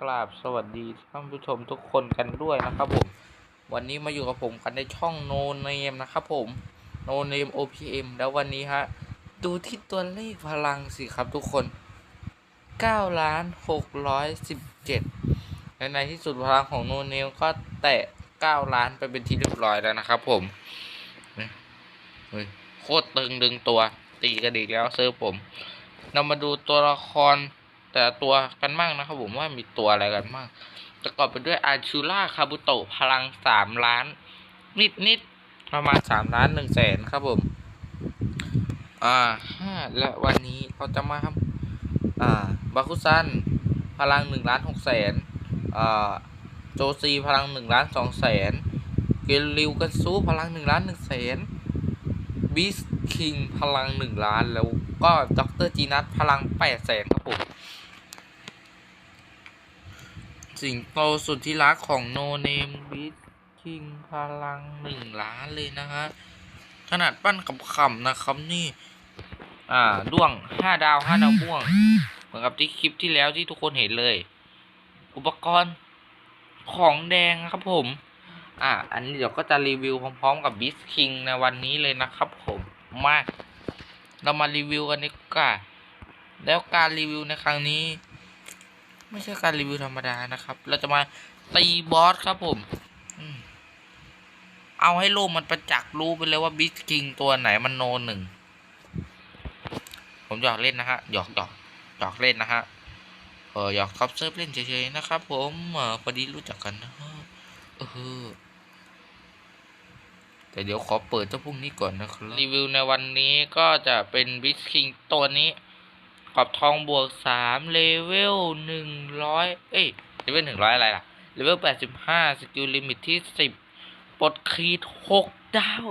กราบสวัสดีท่านผู้ชมทุกคนกันด้วยนะครับผม วันนี้มาอยู่กับผมกันในช่องโนเนมนะครับผมโนเนม OPM แล้ววันนี้ฮะ ดูที่ตัวเลขพลังสิครับทุกคน9ล้าน617และในที่สุดพลังของโนเนมก็แตะ 9 ล้านไปเป็นที่เรียบร้อยแล้วนะครับผมโคตรตึงดึงตัวตีกันอีกแล้วเซิร์ฟผม เรามาดูตัวละคร แต่ตัวกันบ้างนะครับผมว่ามีตัวอะไรกันบ้างประกอบไปด้วยอาชูล่าคาบุโตะพลังสามล้าน นิดนิดประมาณสามล้านหนึ่งแสนครับผม อ่าห้าและวันนี้เราจะมาทำอ่าบาคุซันพลังหนึ่งล้านหกแสนอ่าโจซีพลังหนึ่งล้านสองแสนเกลิวกันซูพลังหนึ่งล้านหนึ่งแสนบิสคิงพลังหนึ่งล้านแล้วก็ด็อกเตอร์จีนัทพลังแปดแสนครับผม สิงโตสุดที่รักของโนเนมบิสคิงพลังหนึ่งล้านเลยนะฮะขนาดปั้นขำๆนะครับนี่ อ่าด้วงห้าดาวห้าดาวม่วง เหมือนกับที่คลิปที่แล้วที่ทุกคนเห็นเลย อุปกรณ์ของแดงครับผม อ่า อันนี้เดี๋ยวก็จะรีวิวพร้อมๆกับบิสคิงในวันนี้เลยนะครับผมมาเรามารีวิวกันดีกว่าแล้วการรีวิวในครั้งนี้ ไม่ใช่การรีวิวธรรมดานะครับ เราจะมาตีบอสครับผม เอาให้โลกมันประจักษ์รู้ไปเลยว่าบิสคิงตัวไหนมันโนหนึ่ง ผมหยอกเล่นนะฮะ หยอกหยอกหยอกเล่นนะฮะ เออหยอกท็อปเซิร์ฟเล่นเฉยๆนะครับผมเออพอดีรู้จักกันนะฮะเออแต่เดี๋ยวขอเปิดเจ้าพวกนี้ก่อนนะครับ รีวิวในวันนี้ก็จะเป็นบิสคิงตัวนี้ ขอบทองบวกสามเลเวลหนึ่งร้อยเอ้ยเลเวลหนึ่งร้อยอะไรล่ะเลเวลแปดสิบห้าสกิลลิมิตที่สิบปลดคีดหกดาว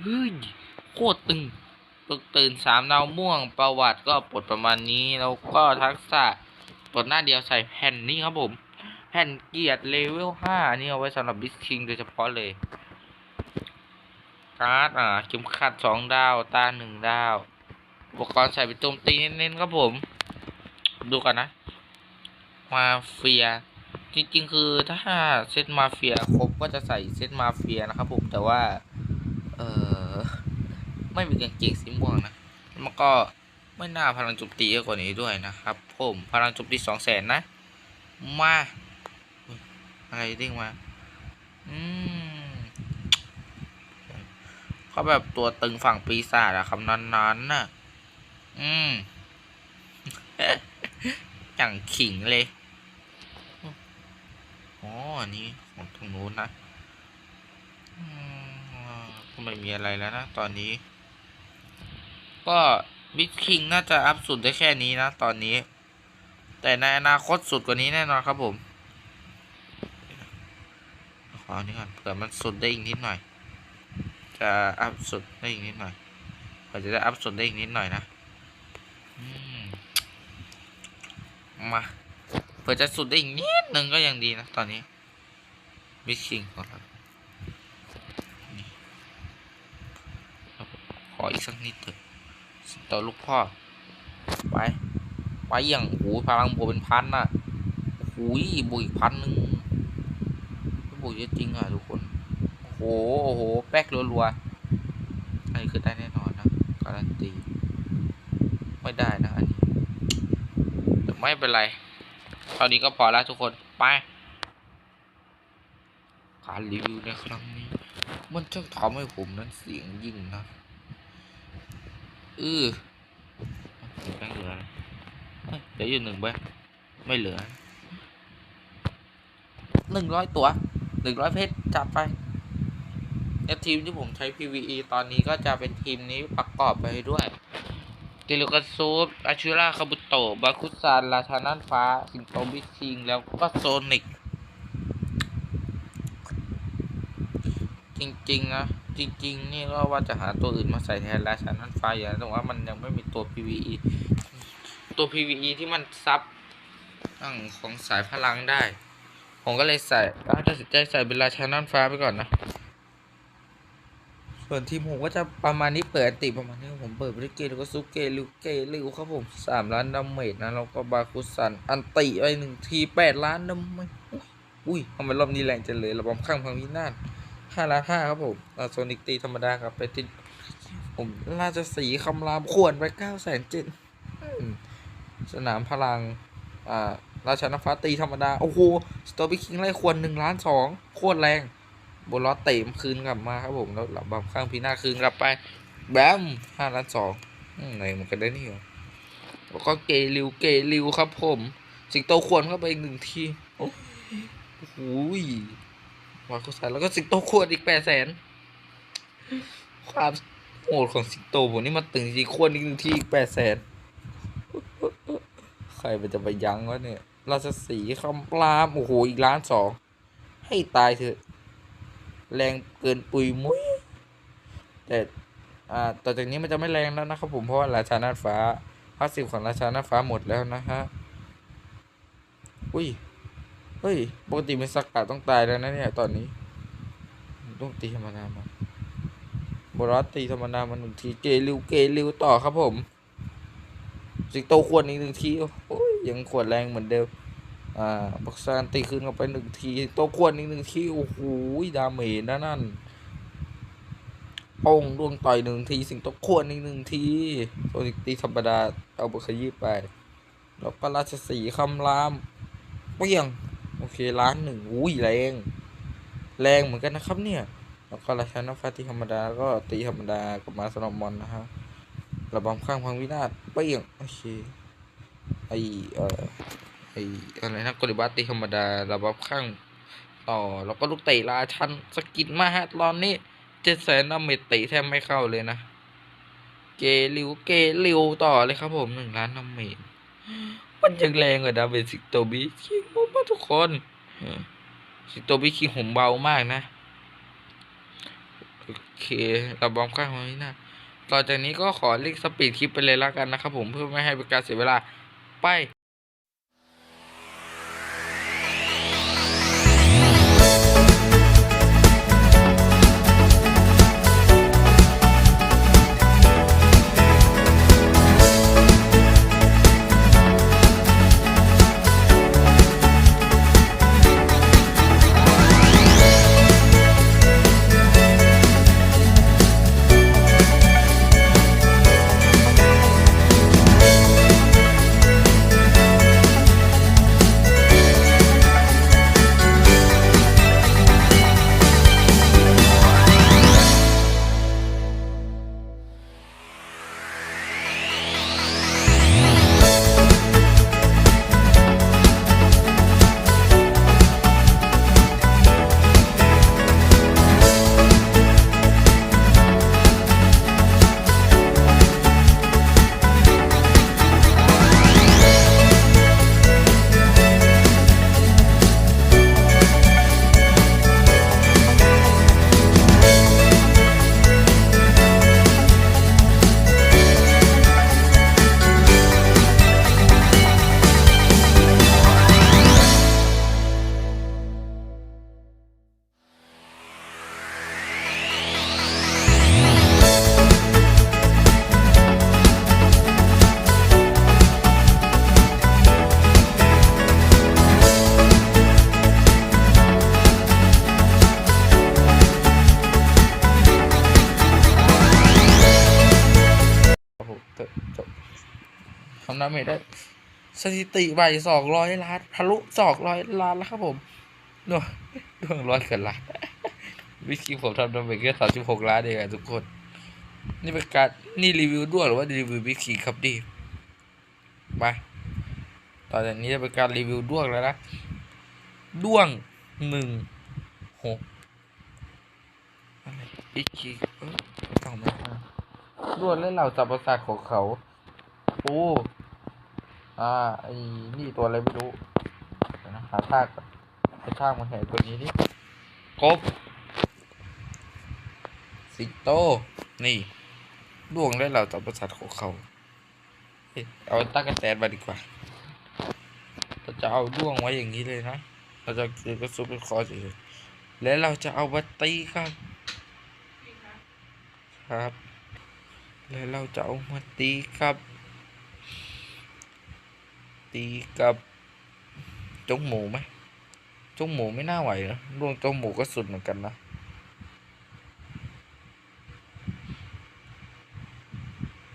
เฮ้ยโคตรตึงปึกตื่นสามดาวม่วงประวัติก็ปลดประมาณนี้ แล้วก็ทักษะปลดหน้าเดียวใส่แผ่นนี้ครับผม แผ่นเกียรติเลเวลห้านี่เอาไว้สำหรับบิสคิงโดยเฉพาะเลยการ์ดอ่าเข็มขัดสองดาวตาหนึ่งดาว อุปกรณ์ใส่ไปโจมตีเน้นๆครับผม ดูกันนะ มาเฟีย จริงๆ คือถ้าเซตมาเฟียครบก็จะใส่เซตมาเฟียนะครับผมแต่ว่า เออไม่มีกางเกงสีม่วงนะมันก็ไม่น่าพลังโจมตีเยอะกว่านี้ด้วยนะครับ ผมพลังโจมตีสองแสนนะ มาอุ๊ยอะไรเด้งมาอืมเขาแบบตัวตึงฝั่งปีศาจอะคำนั้นๆน่ะ อืมอย่างขิงเลยอ๋ออันนี้ของตรงนู้นนะก็ไม่มีอะไรแล้วนะ ตอนนี้ ก็บิ๊กคิงน่าจะอัพสุดได้แค่นี้นะ ตอนนี้ แต่ในอนาคตสุดกว่านี้แน่นอนครับผม ขออันนี้ก่อนเผื่อมันสุดได้อีกนิดหน่อย จะอัพสุดได้อีกนิดหน่อยเผื่อจะได้อัพสุดได้อีกนิดหน่อยนะ มาเผื่อจะสุดได้อีกนิดนึงก็ยังดีนะ ตอนนี้บิ๊กคิงของเรานี่ครับขออีกสักนิดเถอะต่อลูกพ่อ ไป ไปอย่างโอ้โหพลังบวกเป็นพันน่ะโอ้โบวกอีกพันหนึ่งบวกเยอะจริงอะทุกคน โอ้โห โอ้โห แป๊กรัวๆอันนี้คือได้แน่นอนนะ การันตี ไม่ได้นะอันนี้แต่ไม่เป็นไรเท่านี้ก็พอแล้วทุกคนไปการรีวิวในครั้งนี้ มันจะทำให้ผมนั้นเสียงยิ่งนะอือแบงเหลืออะไรเฮ้ยเหลืออยู่หนึ่งแบงไม่เหลือหนึ่งร้อยตัวหนึ่งร้อยเพชรจัดไปและทีมที่ผมใช้ PVE ตอนนี้ก็จะเป็นทีมนี้ประกอบไปด้วย เกลิกัสซูปอาชูราคาบุโตะบาคุซานราชาน่านฟ้า สิงโตบิชิง แล้วก็โซนิก จริง ๆ นะ จริง ๆ นี่ก็ว่าจะหาตัวอื่นมาใส่แทนราชาน่านฟ้าอย่างแต่ว่ามันยังไม่มีตัว PVE ตัว PVE ที่มันซับของสายพลังได้ ผมก็เลยใส่ก็ตัดสินใจใส่เป็นราชาน่านฟ้าไปก่อนนะ ส่วนทีมผมก็จะประมาณนี้เปิดอันติประมาณนี้ผมเปิดบริเกตแล้วก็ซุเกลิวเกลิวครับผมสามล้านดาเมจนะแล้วก็บาคุสันอันติไปหนึ่งทีแปดล้านดาเมจอุ้ยทำไมรอบนี้แรงจังเลยระบำข้างพังวินาศห้าล้านห้าครับผมโซนิกตีธรรมดาครับไปติดผมราชสีคำรามขวนไปเก้าแสนเจ็ดสนามพลัง อ่า ราชานฟ้าตีธรรมดา โอ้โห สตอร์บี้คิงไล่ควรหนึ่งล้านสองโคตรแรง บนล้อเตะมคืนกลับมาครับผมแล้วหลับบับข้างพีหน้าคืนกลับไป แบมห้าล้านสองอไหนมันกันได้นี่เหรอแล้วก็เกลิวเกลิวครับผม สิงโตควรเข้าไปอีกหนึ่งทีโอ้โหวาโคสันแล้วก็สิงโตควรอีกแปดแสนความโหดของสิงโตผมนี่มาตึงจริงควรอีกหนึ่งทีอีกแปดแสนใครมันจะไปยั้งวะเนี่ยราชสีห์คำรามโอ้โหอีกล้านสองให้ตายเถอะ แรงเกินปุยมุ้ยแต่อ่าต่อจากนี้มันจะไม่แรงแล้วนะครับผมเพราะว่าราชานาฟ้าพาสซีฟของราชานาฟ้าหมดแล้วนะฮะอุ้ยเฮ้ยปกติเป็นสักกะต้องตายแล้วนะเนี่ยตอนนี้ต้องตีธรรมดามาบรอสตีธรรมดามาหนึ่งทีเกลิวเกลิวต่อครับผม สิงโตขวดอีกหนึ่งทีโอ้ยยังขวดแรงเหมือนเดิม อ่าบักซานตีคืนเข้าไปหนึ่งทีสิงโตขวดอีกหนึ่งทีโอ้โหดาเมจนะนั่นโป้งดวงต่อยหนึ่งที สิงโตขวดอีกหนึ่งทีโซนิกตีธรรมดาเอาบุขยี้ไป แล้วก็ราชสีคำรามเปี้ยง โอเคล้านหนึ่งอุ้ยแรง แรงเหมือนกันนะครับเนี่ย แล้วก็ราชานาฟ้าตีธรรมดาก็ตีธรรมดากับมาสนอมมอนนะฮะระบำข้างพังวินาศเปี้ยง โอเคไอเอ่อ ออะไรนะกริบาตีธรรมดาระบำข้างต่อ แล้วก็ลูกเตะราชันสกินมาฮะตอนนี้เจ็ดแสนดาเมจเตะแทบไม่เข้าเลยนะ เกลิวเกลิวต่อเลยครับผมหนึ่งล้านดาเมจมันยังแรงกว่าดาเมจสิกโตบิคิงผมาทุกคนสิกโตบิคิงผมเบามากนะโอเคระบำข้างพังวินาต่อจากนี้ก็ขอเรียกสปีดคลิปไปเลยแล้วกันนะครับผมเพื่อไม่ให้เป็นการเสียเวลาไป ทำไม่ได้สถิติใบสองร้อยล้านทะลุสองร้อยล้านแล้วครับผมดวงดวงร้อยเกินล้านวิธีผมทำดาเมจแค่สามสิบหกล้านเองอะทุกคน นี่เป็นการนี่รีวิวด้วยหรือว่ารีวิววิธีครับดีมาต่อจากนี้จะเป็นการรีวิวด้วงแล้วนะด้วงหนึ่งหกอะไรวิธีเออต้องมาด้วงและเหล่าสัตว์ประสาทของเขา โอ้ อ่าไอ้นี่ตัวอะไรไม่รู้เดี๋ยวนะหาทากก่อนหาทากมาแห่ตัวนี้นี่กบสิงโต นี่ดวงและเหล่าสัตว์ประสาทของเขาเฮ้ยเอาตั้งกระแตนมาดีกว่าเราจะเอาด้วงไว้อย่างนี้เลยนะ เราจะเกิดกระสุนเป็นคอเฉยๆและเราจะเอาบัตตีครับนะครับ แล้วเราจะเอามาตีกับ ตีกับจงหมูไหมจงหมูไม่น่าไหวนะดวงจงหมูก็สุดเหมือนกันนะ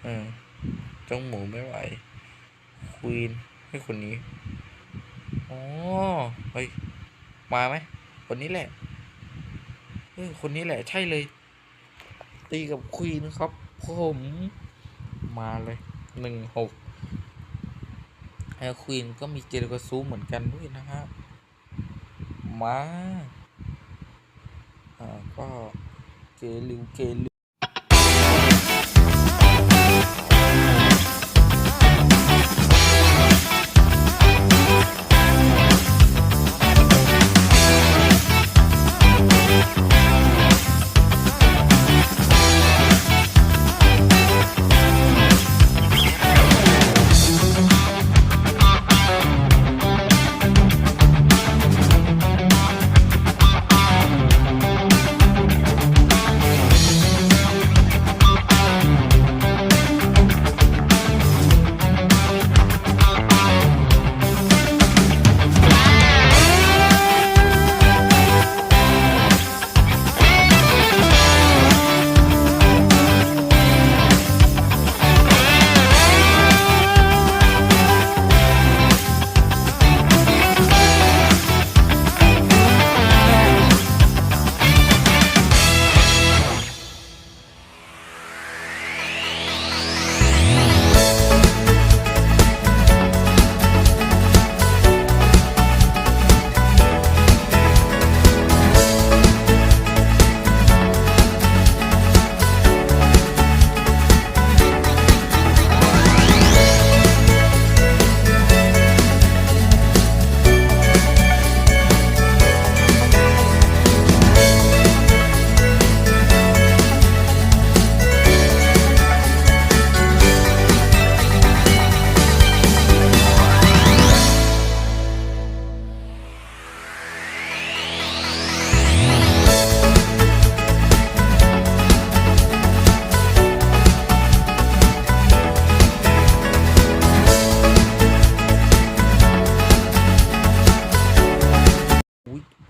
เออจงหมูไม่ไหวควีนให้คนนี้อ๋อเฮ้ยมาไหมคนนี้แหละเออคนนี้แหละใช่เลย ตีกับควีนครับผมมาเลยหนึ่งหก แควีนก็มีเจลกระซูเหมือนกันด้วยนะฮะมาอ่าก็เกลิวเกลิว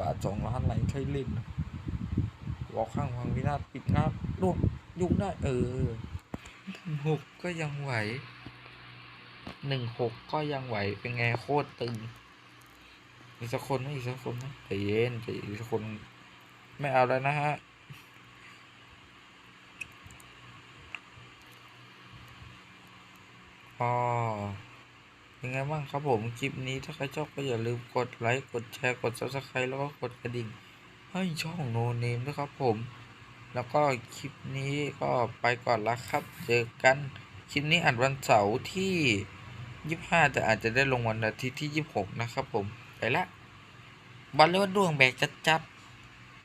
บาทสองล้านไหลใครเล่นวอข้างพังวินาศปิดงาบรวบยุบได้เออหนหกก็ยังไหวหนึ่งหกก็ยังไหวเป็นไงโคตรตึงอีกสักคนไหมอีกสักคนไหมใจเย็นใจอีกสักคนไม่เอาแล้วนะฮะอ๋อ ยังไงบ้างครับผมคลิปนี้ถ้าใครชอบก็อย่าลืมกดไลค์กดแชร์กด subscribe แล้วก็กดกระดิ่งให้ช่องโนเนมด้วยครับผม แล้วก็คลิปนี้ก็ไปก่อนละครับ เจอกันคลิปนี้อัดวันเสาร์ที่ยี่ห้าแต่อาจจะได้ลงวันอาทิตย์ที่ยี่หกนะครับผม ไปละบอลเลือดดวงแบกจัด